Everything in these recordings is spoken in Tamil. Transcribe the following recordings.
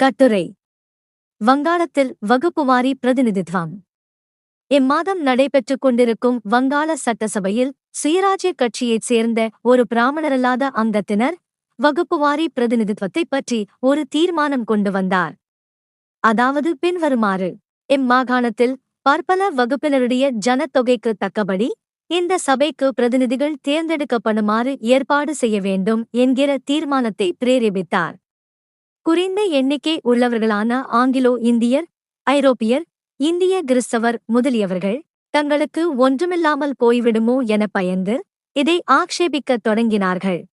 கட்டுரை. வங்காளத்தில் வகுப்புவாரி பிரதிநிதித்துவம். இம்மாதம் நடைபெற்றுக் கொண்டிருக்கும் வங்காள சட்டசபையில் சுயராஜ்ய கட்சியைச் சேர்ந்த ஒரு பிராமணரல்லாத அங்கத்தினர் வகுப்புவாரி பிரதிநிதித்துவத்தைப் பற்றி ஒரு தீர்மானம் கொண்டு வந்தார். அதாவது பின்வருமாறு இம்மாகாணத்தில் பற்பல வகுப்பினருடைய ஜனத்தொகைக்கு தக்கபடி இந்த சபைக்கு பிரதிநிதிகள் தேர்ந்தெடுக்கப்படுமாறு ஏற்பாடு செய்ய வேண்டும் என்கிற தீர்மானத்தை பிரேரிபித்தார். குறைந்த எண்ணிக்கை உள்ளவர்களான ஆங்கிலோ இந்தியர் ஐரோப்பியர் இந்திய கிறிஸ்தவர் முதலியவர்கள் தங்களுக்கு ஒன்றுமில்லாமல் போய்விடுமோ என பயந்து இதை ஆக்ஷேபிக்கத் தொடங்கினார்கள்.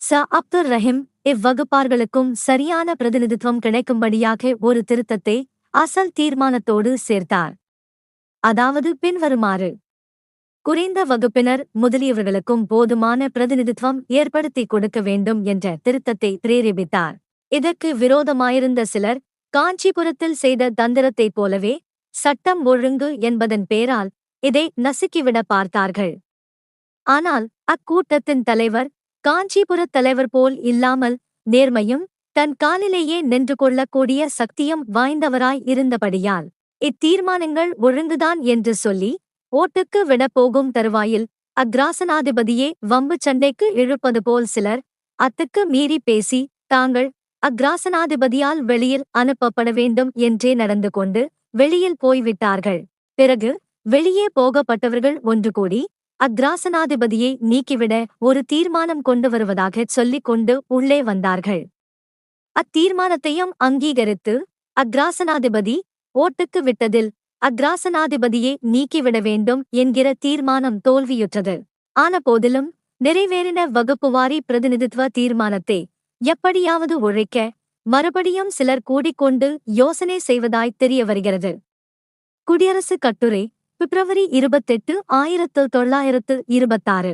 ச. அப்துர் ரஹீம் இவ்வகுப்பார்களுக்கும் சரியான பிரதிநிதித்துவம் கிடைக்கும்படியாக ஒரு திருத்தத்தை அசல் தீர்மானத்தோடு சேர்த்தார். அதாவது பின்வருமாறு. குறைந்த வகுப்பினர் முதலியவர்களுக்கும் போதுமான பிரதிநிதித்துவம் ஏற்படுத்தி கொடுக்க வேண்டும் என்ற திருத்தத்தை பிரேரிபித்தார். இதற்கு விரோதமாயிருந்த சிலர் காஞ்சிபுரத்தில் செய்த தந்திரத்தைப் போலவே சட்டம் ஒழுங்கு என்பதன் பேரால் இதை நசுக்கிவிட பார்த்தார்கள். ஆனால் அக்கூட்டத்தின் தலைவர் காஞ்சிபுரத் தலைவர் போல் இல்லாமல் நேர்மையும் தன் காலிலேயே நின்று கொள்ளக்கூடிய சக்தியும் வாய்ந்தவராய் இருந்தபடியால் இத்தீர்மானங்கள் ஒழுங்குதான் என்று சொல்லி ஓட்டுக்கு விடப்போகும் தருவாயில் அக்ராசனாதிபதியே வம்பு சண்டைக்கு இழுப்பது போல் சிலர் அத்துக்கு மீறி பேசி தாங்கள் அக்ராசனாதிபதியால் வெளியில் அனுப்பப்பட வேண்டும் என்றே நடந்து கொண்டு வெளியில் போய்விட்டார்கள். பிறகு வெளியே போகப்பட்டவர்கள் ஒன்று கூடி அக்ராசனாதிபதியை நீக்கிவிட ஒரு தீர்மானம் கொண்டு வருவதாகச் சொல்லிக் கொண்டு உள்ளே வந்தார்கள். அத்தீர்மானத்தையும் அங்கீகரித்து அக்ராசனாதிபதி ஓட்டுக்கு விட்டதில் அக்ராசனாதிபதியை நீக்கிவிட வேண்டும் என்கிற தீர்மானம் தோல்வியுற்றது. ஆனபோதிலும் நிறைவேறின வகுப்புவாரி பிரதிநிதித்துவ தீர்மானத்தை எப்படியாவது உழைக்க மறுபடியும் சிலர் கூடிக்கொண்டு யோசனை செய்வதாய் தெரிய வருகிறது. குடியரசு கட்டுரை பிப்ரவரி இருபத்தெட்டு ஆயிரத்து தொள்ளாயிரத்து இருபத்தாறு.